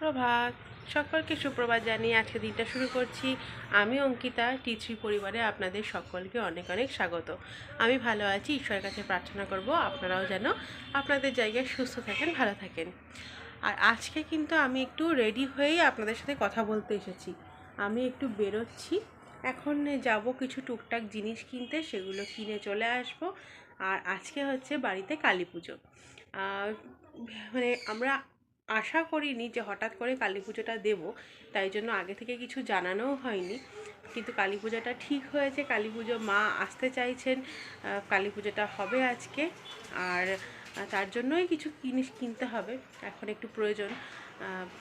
সুপ্রভাত। সকলকে সুপ্রভাত জানিয়ে আজকে দিনটা শুরু করছি। আমি অঙ্কিতা টি থ্রি পরিবারে আপনাদের সকলকে অনেক অনেক স্বাগত। আমি ভালো আছি, ঈশ্বরের কাছে প্রার্থনা করব আপনারাও যেন আপনাদের জায়গায় সুস্থ থাকেন, ভালো থাকেন। আর আজকে কিন্তু আমি একটু রেডি হয়েই আপনাদের সাথে কথা বলতে এসেছি। আমি একটু বেরোচ্ছি। এখন যাব কিছু টুকটাক জিনিস কিনতে, সেগুলো কিনে চলে আসব। আর আজকে হচ্ছে বাড়িতে কালী পুজো। মানে আমরা আশা করিনি যে হঠাৎ করে কালী পুজোটা দেবো, তাই জন্য আগে থেকে কিছু জানানোও হয়নি। কিন্তু কালী পুজোটা ঠিক হয়েছে, কালী পুজো মা আসতে চাইছেন কালী পুজোটা হবে আজকে, আর তার জন্যই কিছু জিনিস কিনতে হবে, এখন একটু প্রয়োজন।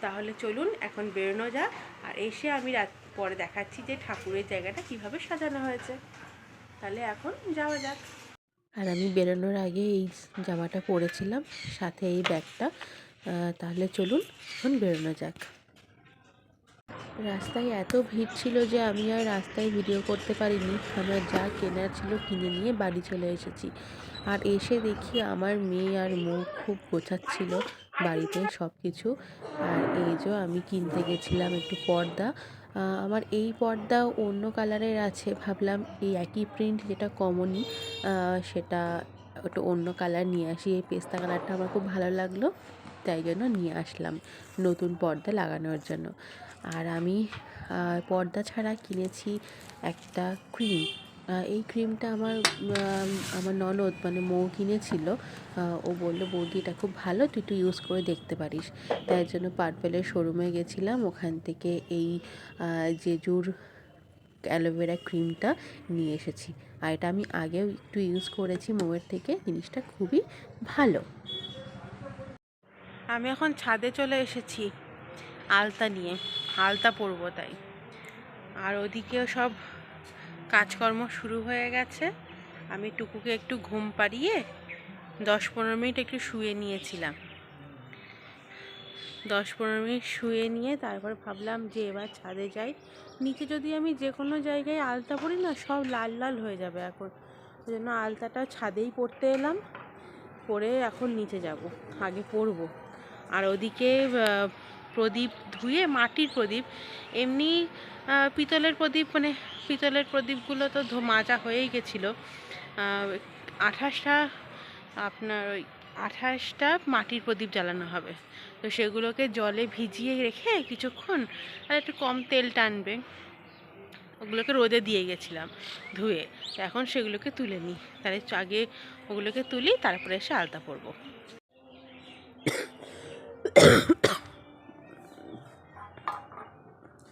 তাহলে চলুন, এখন বেরোনো যাক, আর এসে আমি রাত, পরে দেখাচ্ছি যে ঠাকুরের জায়গাটা কীভাবে সাজানো হয়েছে। তাহলে এখন যাওয়া যাক। আর আমি বেরোনোর আগে এই জামাটা পরেছিলাম, সাথে এই ব্যাগটা। তাহলে চলুন, এখন বেরোনো যাক। রাস্তায় এত ভিড় ছিল যে আমি আর রাস্তায় ভিডিও করতে পারিনি। আমার যা কেনার ছিল কিনে নিয়ে বাড়ি চলে এসেছি। আর এসে দেখি আমার মেয়ে আর মুখ খুব গোছাচ্ছিল বাড়িতে সব কিছু আর এই যে আমি কিনতে গেছিলাম একটু পর্দা। আমার এই পর্দা অন্য কালারের আছে। ভাবলাম এই একই প্রিন্ট যেটা কমনই সেটা একটু অন্য কালার নিয়ে আসি। এই পেস্তা কালারটা আমার খুব ভালো লাগল। তাই জন্য নিয়ে আসলাম নতুন পর্দা লাগানোর জন্য। আর আমি পর্দা ছাড়া কিনেছি একটা ক্রিম। এই ক্রিমটা আমার আমার ননদ মানে মৌ কিনেছিল। ও বলল, বৌদি, এটা খুব ভালো, তুই একটু ইউজ করে দেখতে পারিস। তাই জন্য পার্পেলের শোরুমে গেছিলাম। ওখান থেকে এই জেজুর অ্যালোভেরা ক্রিমটা নিয়ে এসেছি। আর এটা আমি আগেও একটু ইউজ করেছি, মৌয়ের থেকে। জিনিসটা খুবই ভালো। আমি এখন ছাদে চলে এসেছি, আলতা নিয়ে। আলতা পরবো তাই। আর ওদিকেও সব কাজকর্ম শুরু হয়ে গেছে। আমি টুকুকে একটু ঘুম পাড়িয়ে দশ পনেরো মিনিট একটু শুয়ে নিয়েছিলাম। দশ পনেরো মিনিট শুয়ে নিয়ে তারপর ভাবলাম যে এবার ছাদে যাই। নিচে যদি আমি যে কোনো জায়গায় আলতা পরি না, সব লাল লাল হয়ে যাবে এখন। ওই জন্য আলতাটা ছাদেই পরতে এলাম। পরে এখন নিচে যাব, আগে পরবো। আর ওদিকে প্রদীপ ধুয়ে, মাটির প্রদীপ, এমনি পিতলের প্রদীপ মানে পিতলের প্রদীপগুলো তো মাজা হয়েই গেছিল। আঠাশটা আপনার ওই আঠাশটা মাটির প্রদীপ জ্বালানো হবে। তো সেগুলোকে জলে ভিজিয়ে রেখে কিছুক্ষণ আর একটু কম তেল টানবে। ওগুলোকে রোদে দিয়ে গেছিলাম ধুয়ে। এখন সেগুলোকে তুলে নিই। তাহলে আগে ওগুলোকে তুলি, তারপরে এসে আলতা পরবো।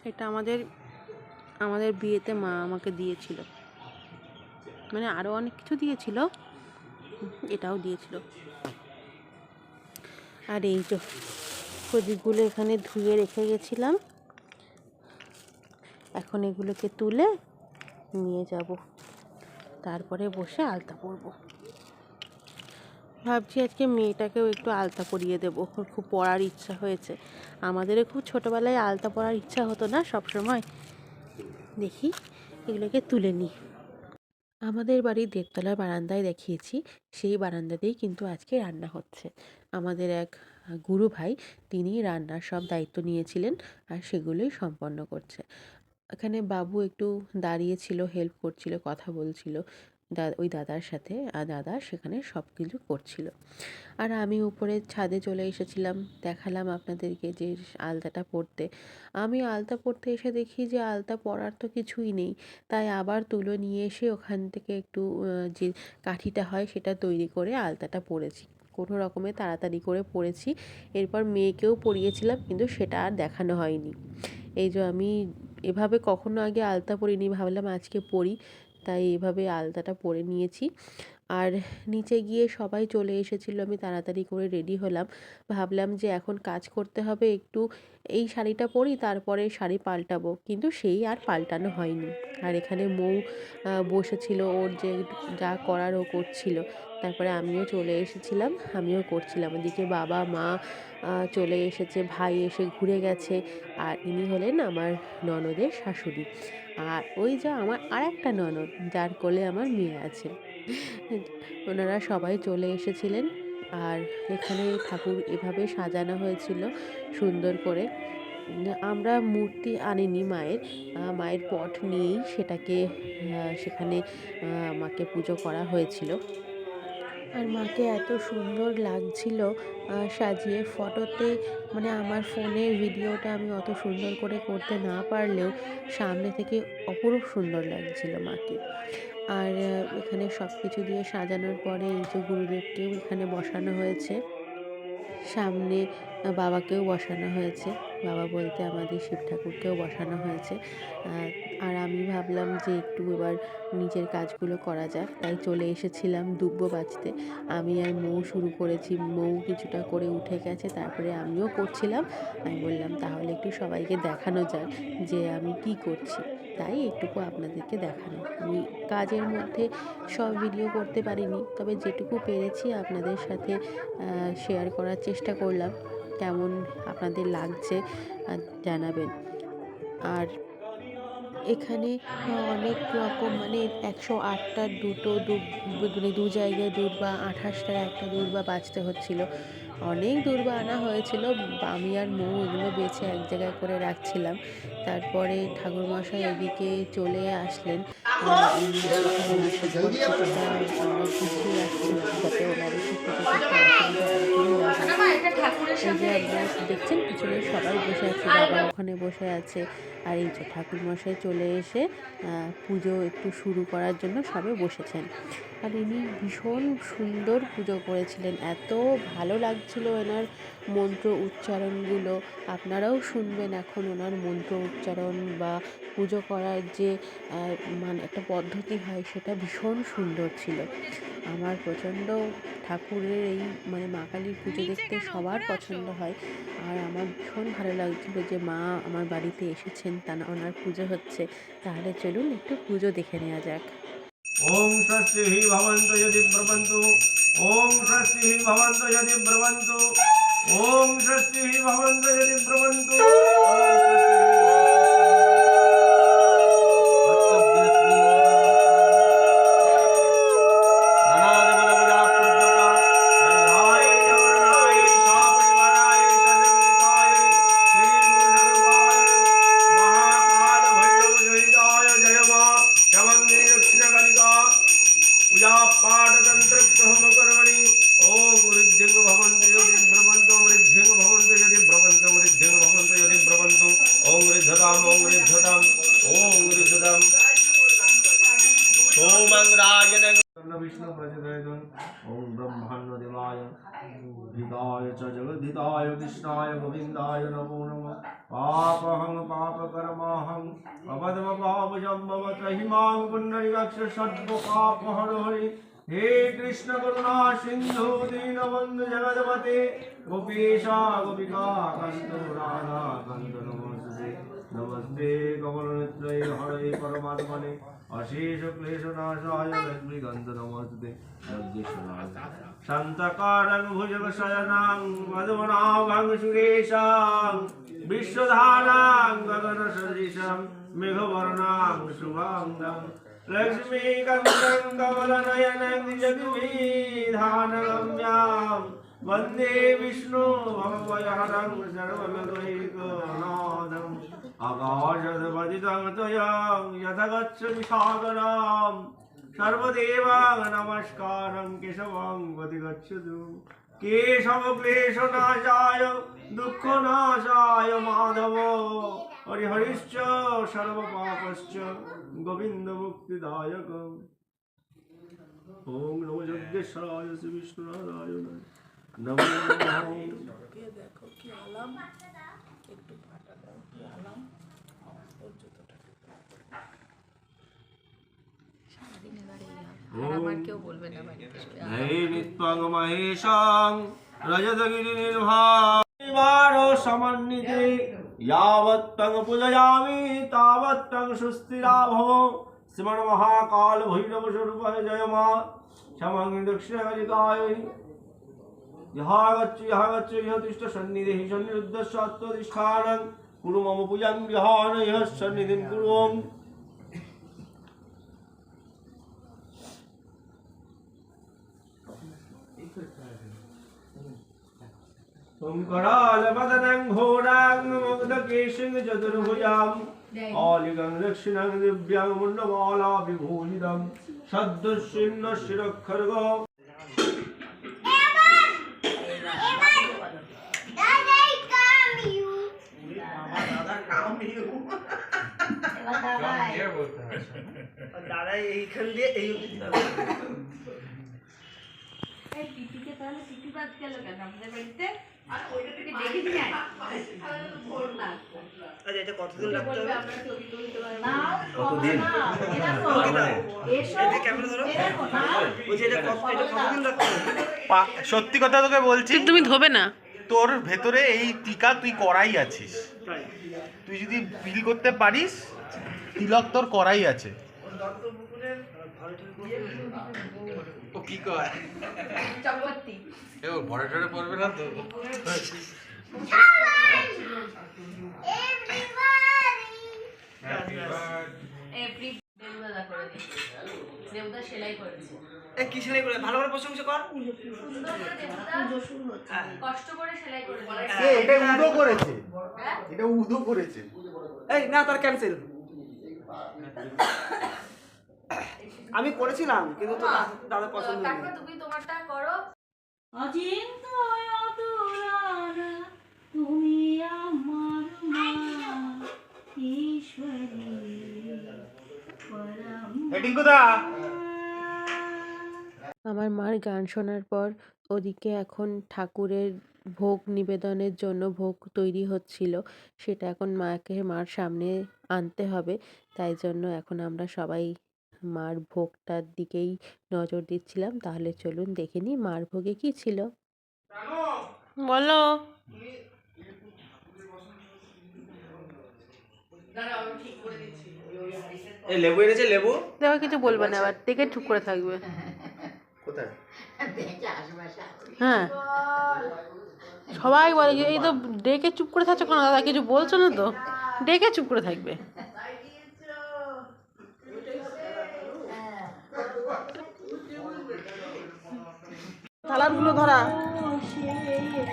এটা আমাদের আমাদের বিয়েতে মা আমাকে দিয়েছিল। মানে আরও অনেক কিছু দিয়েছিল, এটাও দিয়েছিল। আর এই তো প্রদীপগুলো এখানে ধুয়ে রেখে গেছিলাম, এখন এগুলোকে তুলে নিয়ে যাব। তারপরে বসে আলতা পরবো। ভাবছি আজকে মেয়েটাকেও একটু আলতা পরিয়ে দেবো। ওর খুব পড়ার ইচ্ছা হয়েছে। আমাদেরও খুব ছোটোবেলায় আলতা পরার ইচ্ছা হতো না সব সময় দেখি, এগুলোকে তুলে নিই। আমাদের বাড়ির দেড়তলার বারান্দায় দেখিয়েছি, সেই বারান্দাতেই কিন্তু আজকে রান্না হচ্ছে। আমাদের এক গুরু ভাই, তিনি রান্নার সব দায়িত্ব নিয়েছিলেন আর সেগুলোই সম্পন্ন করছে। এখানে বাবু একটু দাঁড়িয়েছিল হেল্প করছিল, কথা বলছিল। দা, ওই দাদার সাথে, আর দাদা সেখানে সব কিছু করছিল। আর আমি উপরে ছাদে চলে এসেছিলাম, দেখালাম আপনাদেরকে যে আলতাটা পড়তে আমি আলতা পরতে এসে দেখি যে আলতা পরার তো কিছুই নেই। তাই আবার তুলো নিয়ে এসে ওখান থেকে একটু যে কাঠিটা হয় সেটা তৈরি করে আলতাটা পরেছি। কোনো রকমে তাড়াতাড়ি করে পরেছি। এরপর মেয়েকেও পরিয়েছিলাম, কিন্তু সেটা আর দেখানো হয়নি। এই যে আমি এভাবে কখনো আগে আলতা পরিনি, ভাবলাম আজকে পরি। তাই এভাবে আলতাটা পরে নিয়েছি। আর নিচে গিয়ে সবাই চলে এসেছিল, আমি তাড়াতাড়ি করে রেডি হলাম। ভাবলাম যে এখন কাজ করতে হবে একটু, এই শাড়িটা পরি, তারপরে শাড়ি পাল্টাবো। কিন্তু সেই আর পাল্টানো হয়নি। আর এখানে মৌ বসেছিল, ওর যে যা করার ও করছিল। তারপরে আমিও চলে এসেছিলাম, আমিও করছিলাম। ওদিকে বাবা, মা চলে এসেছে, ভাই এসে ঘুরে গেছে, আর ইনি হলেন আমার ননদের শাশুড়ি। আর ওই যা আমার আর একটা ননদ, যার কোলে আমার মেয়ে আছে। ওনারা সবাই চলে এসেছিলেন, আর এখানে ঠাকুর এভাবে সাজানো হয়েছিল সুন্দর করে। আমরা মূর্তি আনিনি মায়ের মায়ের পট নিয়েই সেটাকে সেখানে মাকে পুজো করা হয়েছিল। আর মাকে এত সুন্দর লাগছিল সাজিয়ে ফটোতে। মানে আমার ফোনে ভিডিওটা আমি অত সুন্দর করে করতে না পারলেও সামনে থেকে অপরূপ সুন্দর লাগছিল মাকে। আর এখানে সব কিছু দিয়ে সাজানোর পরে এই যে গুরুদেবকেও এখানে বসানো হয়েছে। সামনে বাবাকেও বসানো হয়েছে। বাবা বলতে আমাদের শিব ঠাকুরকেও বসানো হয়েছে। আর আমি ভাবলাম যে একটু এবার নিজের কাজগুলো করা যাক। তাই চলে এসেছিলাম দুব্বো বাজতে আমি আর মৌ শুরু করেছি। মৌ কিছুটা করে উঠে গেছে। তারপরে আমিও করছিলাম। আমি বললাম, তাহলে একটু সবাইকে দেখানো যাক যে আমি কি করছি। তাই একটুকু আপনাদেরকে দেখানো। আমি কাজের মধ্যে সব ভিডিও করতে পারিনি। তবে যেটুকু পেরেছি আপনাদের সাথে শেয়ার করার চেষ্টা করলাম। কেমন আপনাদের লাগছে জানাবেন। আর এখানে অনেক রকম মানে একশো আটটার দুটো মানে দু জায়গায় দুর্বা আঠাশটার একটা দূর বা বাঁচতে হচ্ছিল। অনেক দুর্বা আনা হয়েছিল, আমি আর মৌ এগুলো বেছে এক জায়গায় করে রাখছিলাম। তারপরে ঠাকুরমশাই এদিকে চলে আসলেন। এই যে দেখছেন পিছনে সবাই বসে আছে বাবা ওখানে বসে আছে। আর এই যে ঠাকুর মশাই চলে এসে পুজো একটু শুরু করার জন্য সবে বসেছেন। আর ইনি ভীষণ সুন্দর পুজো করেছিলেন। এত ভালো লাগছিল এনার মন্ত্র উচ্চারণগুলো। আপনারাও শুনবেন এখন ওনার মন্ত্র উচ্চারণ বা পুজো করার যে মানে একটা পদ্ধতি হয় সেটা ভীষণ সুন্দর ছিল। আমার প্রচণ্ড ঠাকুরের এই মানে মা কালীর পুজো দেখতে সবার পছন্দ হয়। আর আমার ভীষণ ভালো লাগছিল যে মা আমার বাড়িতে এসেছেন তা না ওনার পুজো হচ্ছে। তাহলে চলুন একটু পুজো দেখে নেওয়া যাক। ওম স্বস্তি ভবন্ত যদি ব্রবন্তু ওম স্বস্তি ভবন্ত যদি ব্রবন্তু ওম স্বস্তি ভবন্ত যদি ব্রবন্তু। विष्णु प्रचोदयन् ओम ब्रह्माण्ड देवाय हिताय च जगद्धिताय कृष्णाय गोविन्दाय नमो नमः पापहं पापकर्माहं अवधम पापजं मम त्रहिमां पुण्डरीकक्ष षड्पापहर हरि हे कृष्ण करुणा सिन्धु दीनबन्धु जगदपते गोपीशा गोपिका कन्त राधा कन्त नमस्ते नमस्ते कमलनेत्रै हरे परमात्मने অশেষ ক্লেশনাশায় ব্যাগ্রিগন্ধ নমস্তে শান্তকারং ভুজগ শয়নাং পদ্মনাভাং সুরেশাং বিশ্বধারাং গগন সদৃশাং মেঘবর্ণাং শুভাঙ্গাং লক্ষ্মীকান্তং কমলনয়নং জগবিধানগম্যাম वन्दे विष्णु भवभयहरं सर्वलोकैकनाथम् आकाशदपतितं त्वयं यथ गच्छति सागरम् सर्वदेवां नमस्कारं केशवं गति गच्छतु केशवक्लेशनाशाय दुःखनाशाय माधव हरिहरिश्च सर्वपापश्च गोविन्दमुक्तिदायक ॐ नमो जगदीश्वराय श्री विष्णुनारायण नमो नमः নৈমিত্বং মহেশং রজতগিরি নির্ভার সমন্বিতে यावत्तं पूजयामि तावत्तं सुस्थिरा भव श्रीमन् महाकाल भैरव स्वरूप जय मा क्षमं दक्षिणगलिकाय यः गच्छ यः गच्छ यः तिष्ठ सन्निधिः सन्निरुद्धस्य अत्वधिष्ठानं कुरु मम पूजां विहान यः सन्निधिं कुरु शङ्करालपदनं घोरां मुग्धकेशिं चतुर्भुजाम् आलिगं दक्षिणं दिव्यां मुण्डमाला विभूषितं सद्दुशिन्न शिरखर्ग দাদা এইখান দিয়ে এই অবধি দিতে হবে। টিটিকে তাহলে টিটি বাদ গেল কেন? আমাদের বাড়িতে? আর ওইটা থেকে দেখে নিয়ে আয়। আচ্ছা এটা কতদিন রাখতে হবে আমরা ছবি তুলতে পারব। কতদিন? এসো এটা ক্যামেরা ধরো? বলছি এটা এটা কতদিন রাখতে হবে পা- সত্যি কথা তোকে বলছি তুমি ধোবে না। তোর ভেতরে এই টিকা তুই করাই আছিস। তাই যদি ফিল করতে পারিস তিলক তোর করাই আছে। ও কি কয়? এ ও ভরে টরে পড়বে না তো। করে দেবদা সেলাই করেছে। কি সেলাই করে? ভালো করে প্রশংসা কর। সুন্দর করে দেবদা কষ্ট করে সেলাই করে এটা উদো করেছে। এটা উদো করেছে। এই না তার ক্যান্সেল আমি করেছিলাম কিন্তু তো দাদা পছন্দ কাকা তুমি তোমারটা করো। তুমি আমার মা। ঈশ্বরী পরম হেটিংকুদা আমার মার গান শোনার পর ওদিকে এখন ঠাকুরের ভোগ নিবেদনের জন্য ভোগ তৈরি হচ্ছিল। সেটা এখন মাকে মার সামনে আনতে হবে। তাই জন্য এখন আমরা সবাই মার ভোগটার দিকেই নজর দিচ্ছিলাম। তাহলে চলুন দেখে নিই মার ভোগে কী ছিল। বলো। লেবু এনেছে লেবু? দেখো কিছু বলবে না আবার দেখে চুপ করে থাকবে। কোথায়? হ্যাঁ। সবাই বলে যে এই তো ডেকে চুপ করে থাকছো কেন দাদা কিছু বলছো না তো? ডেকে চুপ করে থাকবে। থালারগুলো ধরা।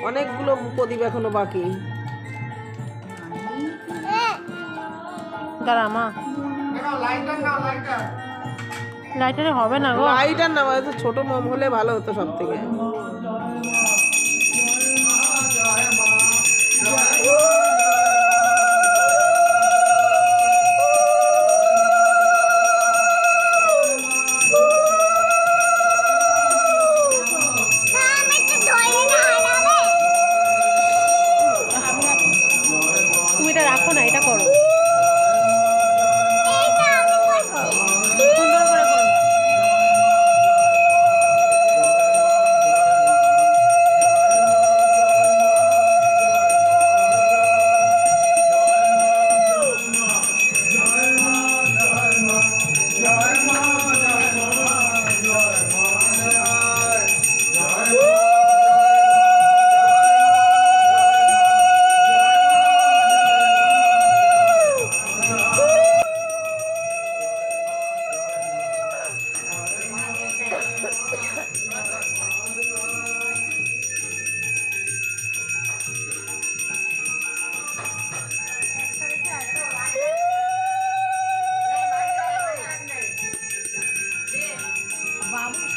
অনেকগুলো প্রদীপ এখনও বাকি। দাঁড়া মা। লাইটারে হবে না গো। লাইটার না মানে ছোট মোম হলে ভালো হতো সব থেকে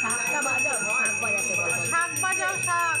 শাকটা বাজাও শাক বাজাতে শাক বাজাও শাক।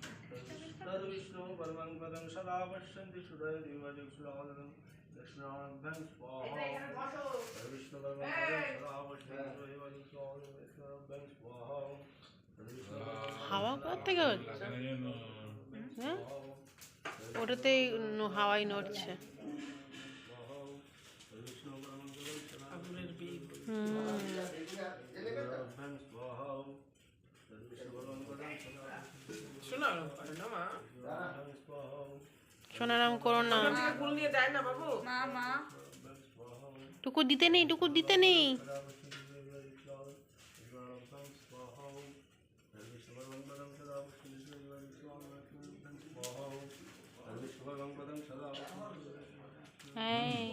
तद्विष्णु परमं पदं सदा पश्यन्ति सुरैर्दिवजुक्ष्लावदनं दक्षिणाभ्यं स्वाहा तद्विष्णु परमं पदं सदा पश्यन्ति सुरैर्दिवजुक्ष्लावदनं स्वाहा হাওয়া কোথা থেকে হচ্ছে হ্যাঁ ওটাতেই ন- হাওয়াই নড়ছে হুম সোনারাম করো না। মা মা। টুকু দিতে নেই টুকু দিতে নেই। এই।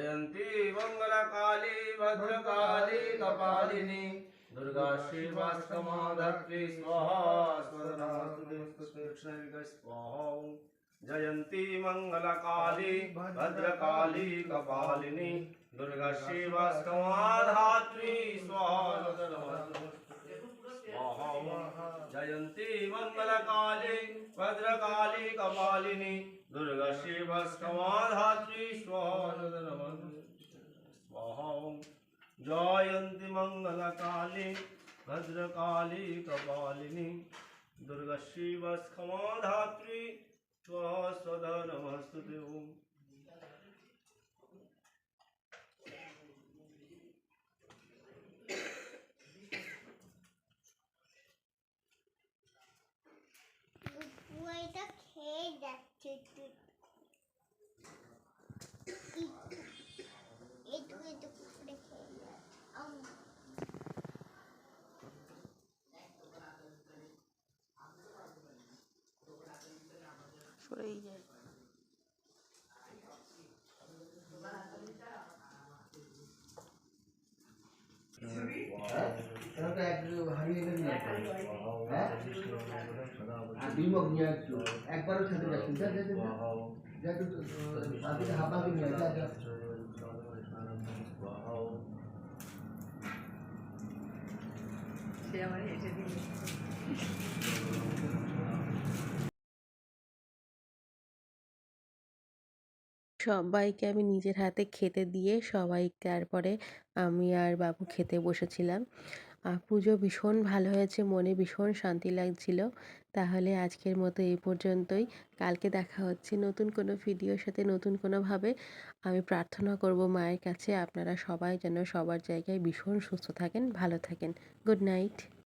जयंती मंगलकाली, भद्रकाली, कपालिनी। दुर्गा श्रीवास्तमाधत्री स्वाहा स्वाहा जयंती मंगलकाली, भद्रकाली, कपालिनी। दुर्गा श्रीवास्तमाधात्री, स्वाहा जयन्ती मङ्गलकाले, भद्रकाली, कपालिनी दुर्गश्री भस्कमाधात्री स्वाहा जयन्ति मङ्गलकाले, भद्रकाली, कपालिनी दुर्गश्री भस्कमाधात्री स्वाहा सदा नमस्तुते ओम। সরেই যায় একবারও খেতে আপনি হাবাকে নিয়ে সে আমার হেসে দিল সবাইকে আমি নিজের হাতে খেতে দিয়ে সবাই তারপরে আমি আর বাবু খেতে বসেছিলাম। আর পুজো ভীষণ ভালো হয়েছে, মনে ভীষণ শান্তি লাগছিল। তাহলে আজকের মতো এই পর্যন্তই। কালকে দেখা হচ্ছে নতুন কোনো ভিডিওর সাথে নতুন কোনোভাবে। আমি প্রার্থনা করব মায়ের কাছে, আপনারা সবাই যেন সবার জায়গায় ভীষণ সুস্থ থাকেন, ভালো থাকেন। Good night.